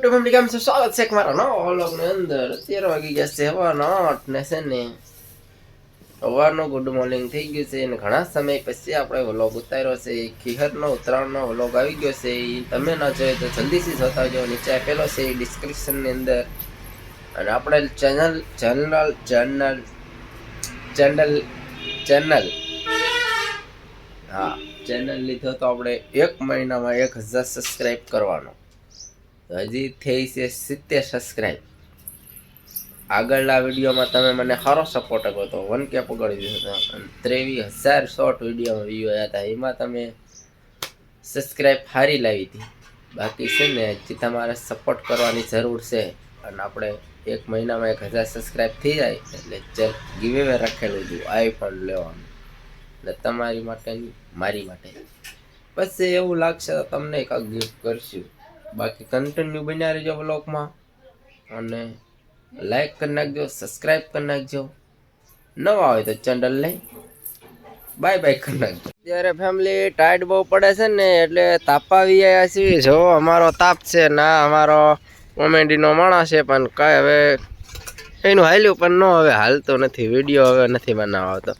YouTube family કેમ છે સ્વાગત છે મારા નવા વ્લોગની અંદર અત્યારે વાગી ગયા છે સવારના આઠ ને છે ને સવારનું ગુડ મોર્નિંગ થઈ ગયું છે અને ઘણા સમય પછી આપણે વ્લોગ ઉતાર્યો છે ખીહરનો ઉત્તરાયણનો વ્લોગ આવી ગયો છે એ તમે ના જોઈએ તો જલ્દીથી જોતા જો નીચે આપેલો છે ડિસ્ક્રિપ્શનની અંદર અને આપણે channel general general channel channel હા ચેનલ લીધો તો આપણે એક મહિનામાં એક હજાર સબસ્ક્રાઈબ કરવાનો હજી થઈ છે સિત્તેર સબસ્ક્રાઈબ આગળના વિડીયોમાં તમે મને સારો સપોર્ટ આપ્યો હતો વન કે પકડી દીધો હતો ત્રેવીસ હજાર શોર્ટ વિડીયોમાં વ્યૂ આવ્યા હતા. એમાં તમે સબસ્ક્રાઈબ સારી લાવી હતી. બાકી છે ને, હજી તમારે સપોર્ટ કરવાની જરૂર છે. અને આપણે એક મહિનામાં એક હજાર સબસ્ક્રાઈબ થઈ જાય, એટલે ચલ ગીવે રાખેલું હતું. આઈફોન લેવાનું. એટલે તમારી માટે મારી માટે. પછી એવું લાગશે તો તમને એક ગિફ્ટ કરશું. બાકી કન્ટિન્યુ બન્યા રહેજો બ્લોગમાં અને લાઈક કરી નાખજો સબસ્ક્રાઈબ કરી નાખજો. નવા હોય તો ચેનલને બાય બાય કરી નાખજો. અત્યારે ફેમિલી ટાઈટ બહુ પડે છે ને, એટલે તાપ આવી આવ્યા છીએ. જો, અમારો તાપ છે. ના, અમારો કોમેડીનો માણસ છે, પણ કાંઈ હવે એનું હાલ્યું પણ ન હવે, હાલતો નથી. વીડિયો હવે નથી બનાવતો.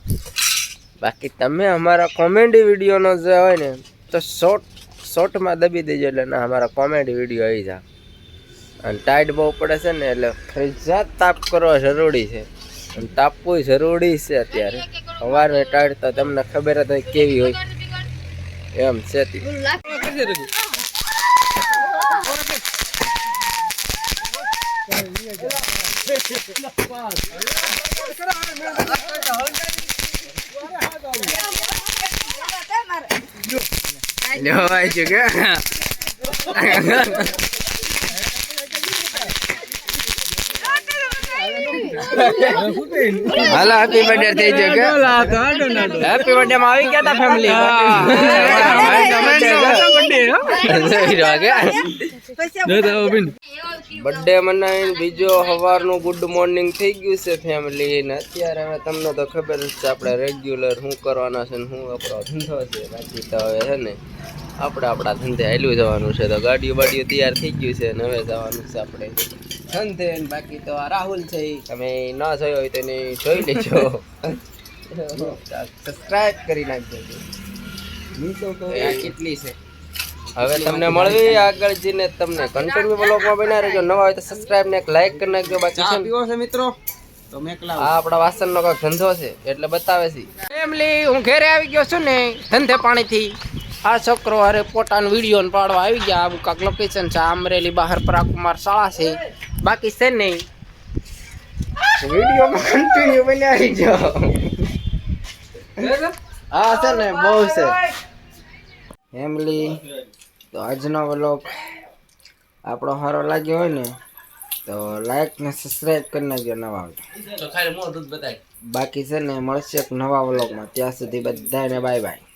બાકી તમે અમારા કોમેડી વિડીયોનો જે હોય ને, તો શોર્ટ શોર્ટમાં દબી દેજો એટલે ના અમારા કોમેડી વીડિયો આવી જા. અને ટાઈટ બહુ પડે છે ને એટલે ફરજિયાત તાપ કરવો જરૂરી છે. અને તાપવું જરૂરી છે અત્યારે. સવારે ટાઈટ તો તમને ખબર જ હોય કેવી હોય. એમ છે તી. છે કે હાલો હેપી બર્થડે થઈ કે હેપી બર્થડે માં આવી ગયા તા ફેમિલી બર્થડે મનાવીને બીજો સવારનું ગુડ મોર્નિંગ થઈ ગયું છે ફેમિલી ને અત્યારે હવે તમને તો ખબર જ છે આપણે રેગ્યુલર શું કરવાના છે ને શું આપણો ધંધો છે બાકી તો હવે છે ને. આપણે આપણા ધંધે હાલ્યું જવાનું છે. તો ગાડીઓ બાડીઓ તૈયાર થઈ ગયું છે ને હવે જવાનું છે આપણે ધંધે. બાકી તો આ રાહુલ છે તમે ન જોયો હોય તો એને જોઈ લેજો. સબસ્ક્રાઇબ કરી નાખજો. કેટલી છે? હવે તમને મળવી આગળ જઈને તમને કન્ટિન્યુ બ્લોગમાં બના રહેજો. નવા હોય તો સબસ્ક્રાઇબ ને એક લાઈક કરી નાખજો. બાકી છે ને? છે મિત્રો? તો મેકલા આ આપણા વાસણનો કાંઈક ધંધો છે એટલે બતાવે છે. ફેમિલી હું ઘરે આવી ગયો છું ને ધંધે પાણીથી. આ છોકરો અરે પોતાનો વીડિયો ને પાડવા આવી ગયા. આવું કાંક લોકેશન છે. આ અમરેલી બહાર પ્રાકુમાર શાળા છે. બાકી છે નહીં. વિડીયોમાં કન્ટિન્યુ બન્યા રહીજો. હા છે ને બહુ છે. ફેમિલી તો આજનો વ્લોગ આપણો સારો લાગ્યો હોય ને તો લાઈક ને સબસ્ક્રાઈબ કરી નાખજો નવા બાકી છે ને મળશે એક નવા વ્લોગમાં. ત્યાં સુધી બધાને બાય બાય